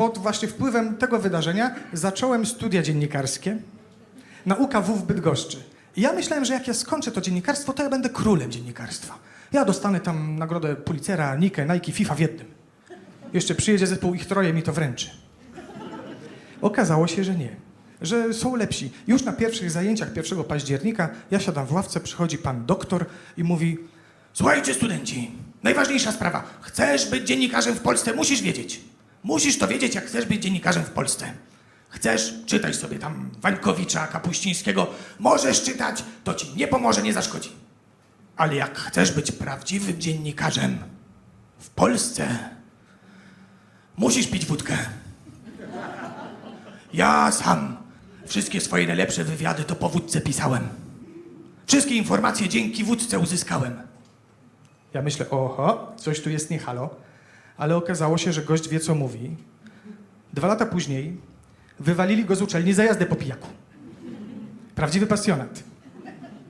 pod właśnie wpływem tego wydarzenia zacząłem studia dziennikarskie na UKW w Bydgoszczy. I ja myślałem, że jak ja skończę to dziennikarstwo, to ja będę królem dziennikarstwa. Ja dostanę tam nagrodę Pulitzera, Nike, Nike, FIFA w jednym. Jeszcze przyjedzie zespół ich troje mi to wręczy. Okazało się, że nie. Że są lepsi. Już na pierwszych zajęciach 1 października ja siadam w ławce, przychodzi pan doktor i mówi Słuchajcie studenci, najważniejsza sprawa. Chcesz być dziennikarzem w Polsce, musisz wiedzieć. Musisz to wiedzieć, jak chcesz być dziennikarzem w Polsce. Chcesz, czytaj sobie tam Wańkowicza, Kapuścińskiego. Możesz czytać, to ci nie pomoże, nie zaszkodzi. Ale jak chcesz być prawdziwym dziennikarzem w Polsce, musisz pić wódkę. Ja sam wszystkie swoje najlepsze wywiady to po wódce pisałem. Wszystkie informacje dzięki wódce uzyskałem. Ja myślę, oho, coś tu jest nie halo, ale okazało się, że gość wie, co mówi. Dwa lata później wywalili go z uczelni za jazdę po pijaku. Prawdziwy pasjonat.